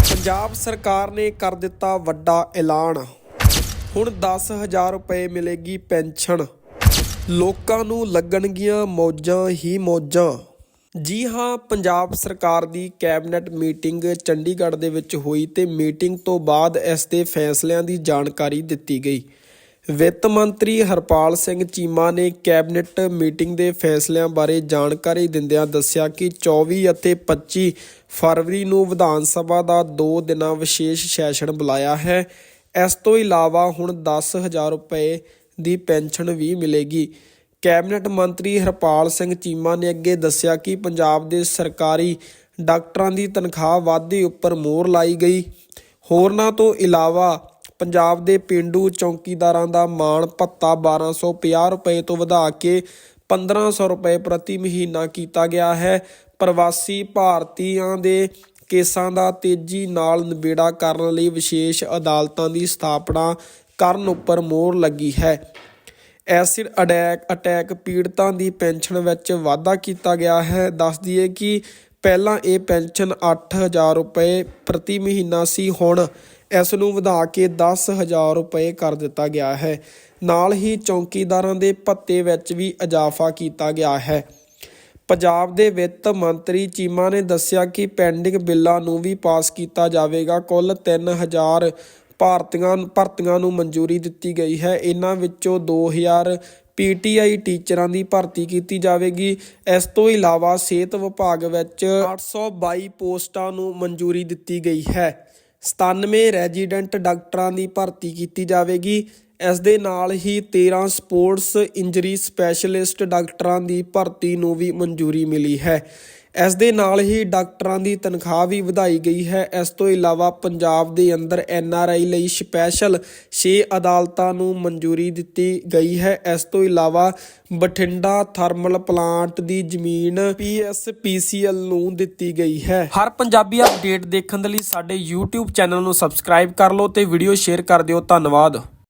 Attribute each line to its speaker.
Speaker 1: ਪੰਜਾਬ ਸਰਕਾਰ ਨੇ ਕਰ ਦਿੱਤਾ ਵੱਡਾ ਐਲਾਨ। ਹੁਣ 10000 ਰੁਪਏ ਮਿਲੇਗੀ ਪੈਨਸ਼ਨ। ਲੋਕਾਂ ਨੂੰ ਲੱਗਣਗੀਆਂ ਮੌਜਾਂ ਹੀ ਮੌਜਾਂ। ਜੀ ਹਾਂ, ਪੰਜਾਬ ਸਰਕਾਰ ਦੀ ਕੈਬਨਿਟ ਮੀਟਿੰਗ ਚੰਡੀਗੜ੍ਹ ਦੇ ਵਿੱਚ ਹੋਈ ਤੇ ਮੀਟਿੰਗ ਤੋਂ ਬਾਅਦ ਇਸ ਦੇ ਫੈਸਲਿਆਂ ਦੀ ਜਾਣਕਾਰੀ ਦਿੱਤੀ ਗਈ। ਵਿੱਤ ਮੰਤਰੀ ਹਰਪਾਲ ਸਿੰਘ ਚੀਮਾ ਨੇ ਕੈਬਨਿਟ ਮੀਟਿੰਗ ਦੇ ਫੈਸਲਿਆਂ ਬਾਰੇ ਜਾਣਕਾਰੀ ਦਿੰਦਿਆਂ ਦੱਸਿਆ ਕਿ 24 ਅਤੇ 25 ਫਰਵਰੀ ਨੂੰ ਵਿਧਾਨ ਸਭਾ ਦਾ 2 ਦਿਨਾਂ ਵਿਸ਼ੇਸ਼ ਸੈਸ਼ਨ ਬੁਲਾਇਆ ਹੈ। ਇਸ ਤੋਂ ਇਲਾਵਾ ਹੁਣ 10000 ਰੁਪਏ ਦੀ ਪੈਨਸ਼ਨ ਵੀ ਮਿਲੇਗੀ। ਕੈਬਨਿਟ ਮੰਤਰੀ ਹਰਪਾਲ ਸਿੰਘ ਚੀਮਾ ਨੇ ਅੱਗੇ ਦੱਸਿਆ ਕਿ ਪੰਜਾਬ ਦੇ ਸਰਕਾਰੀ ਡਾਕਟਰਾਂ ਦੀ ਤਨਖਾਹ ਵਾਧੇ ਉੱਪਰ ਮੋਹਰ ਲਾਈ ਗਈ। ਹੋਰਨਾਂ ਤੋਂ ਇਲਾਵਾ ਪੰਜਾਬ ਦੇ ਪਿੰਡੂ ਚੌਕੀਦਾਰਾਂ ਦਾ ਮਾਣ ਭੱਤਾ 1250 ਰੁਪਏ ਤੋਂ ਵਧਾ ਕੇ 1500 ਰੁਪਏ ਪ੍ਰਤੀ ਮਹੀਨਾ ਕੀਤਾ ਗਿਆ ਹੈ। ਪ੍ਰਵਾਸੀ ਭਾਰਤੀਆਂ ਦੇ ਕੇਸਾਂ ਦਾ ਤੇਜ਼ੀ ਨਾਲ ਨਿਬੇੜਾ ਕਰਨ ਲਈ ਵਿਸ਼ੇਸ਼ ਅਦਾਲਤਾਂ ਦੀ ਸਥਾਪਨਾ ਕਰਨ ਉੱਪਰ ਮੋਹਰ ਲੱਗੀ ਹੈ। ਐਸਿਡ ਅਟੈਕ ਅਟੈਕ ਪੀੜਤਾਂ ਦੀ ਪੈਨਸ਼ਨ ਵਿੱਚ ਵਾਧਾ ਕੀਤਾ ਗਿਆ ਹੈ। ਦੱਸ ਦਈਏ ਕਿ ਪਹਿਲਾਂ ਇਹ ਪੈਨਸ਼ਨ 8000 ਰੁਪਏ ਪ੍ਰਤੀ ਮਹੀਨਾ ਸੀ, ਹੁਣ ਇਸ ਨੂੰ ਵਧਾ ਕੇ 10000 ਰੁਪਏ ਕਰ ਦਿੱਤਾ ਗਿਆ ਹੈ। ਨਾਲ ਹੀ ਚੌਕੀਦਾਰਾਂ ਦੇ ਭੱਤੇ ਵਿੱਚ ਵੀ ਇਜ਼ਾਫਾ ਕੀਤਾ ਗਿਆ ਹੈ। ਪੰਜਾਬ ਦੇ ਵਿੱਤ ਮੰਤਰੀ ਚੀਮਾ ਨੇ ਦੱਸਿਆ ਕਿ ਪੈਂਡਿੰਗ ਬਿੱਲਾਂ ਨੂੰ ਵੀ ਪਾਸ ਕੀਤਾ ਜਾਵੇਗਾ। ਕੁੱਲ 3000 ਭਾਰਤੀਆਂ, ਭਰਤੀਆਂ ਨੂੰ ਮਨਜ਼ੂਰੀ ਦਿੱਤੀ ਗਈ ਹੈ। ਇਹਨਾਂ ਵਿੱਚੋਂ 2000 ਪੀਟੀਆਈ ਟੀਚਰਾਂ ਦੀ ਭਰਤੀ ਕੀਤੀ ਜਾਵੇਗੀ। ਇਸ ਤੋਂ ਇਲਾਵਾ ਸਿਹਤ ਵਿਭਾਗ ਵਿੱਚ 822 ਪੋਸਟਾਂ ਨੂੰ ਮਨਜ਼ੂਰੀ ਦਿੱਤੀ ਗਈ ਹੈ। 97 ਰੈਜ਼ੀਡੈਂਟ ਡਾਕਟਰਾਂ ਦੀ ਭਰਤੀ ਕੀਤੀ ਜਾਵੇਗੀ। ਇਸ ਦੇ ਨਾਲ ਹੀ 13 ਸਪੋਰਟਸ ਇੰਜਰੀ ਸਪੈਸ਼ਲਿਸਟ ਡਾਕਟਰਾਂ ਦੀ ਭਰਤੀ ਨੂੰ ਵੀ ਮਨਜ਼ੂਰੀ ਮਿਲੀ ਹੈ। ਇਸ ਦੇ ਨਾਲ ਹੀ ਡਾਕਟਰਾਂ ਦੀ ਤਨਖਾਹ ਵੀ ਵਧਾਈ ਗਈ ਹੈ। ਇਸ ਤੋਂ ਇਲਾਵਾ ਪੰਜਾਬ ਦੇ ਅੰਦਰ ਐਨ ਆਰ ਆਈ ਲਈ ਸਪੈਸ਼ਲ 6 ਅਦਾਲਤਾਂ ਨੂੰ ਮਨਜ਼ੂਰੀ ਦਿੱਤੀ ਗਈ ਹੈ। ਇਸ ਤੋਂ ਇਲਾਵਾ ਬਠਿੰਡਾ ਥਰਮਲ ਪਲਾਂਟ ਦੀ ਜ਼ਮੀਨ ਪੀਐਸਪੀਸੀਐਲ ਨੂੰ ਦਿੱਤੀ ਗਈ ਹੈ। ਹਰ ਪੰਜਾਬੀ ਅਪਡੇਟ ਦੇਖਣ ਦੇ ਲਈ ਸਾਡੇ YouTube ਚੈਨਲ ਨੂੰ ਸਬਸਕ੍ਰਾਈਬ ਕਰ ਲਓ ਤੇ ਵੀਡੀਓ ਸ਼ੇਅਰ ਕਰ ਦਿਓ। ਧੰਨਵਾਦ।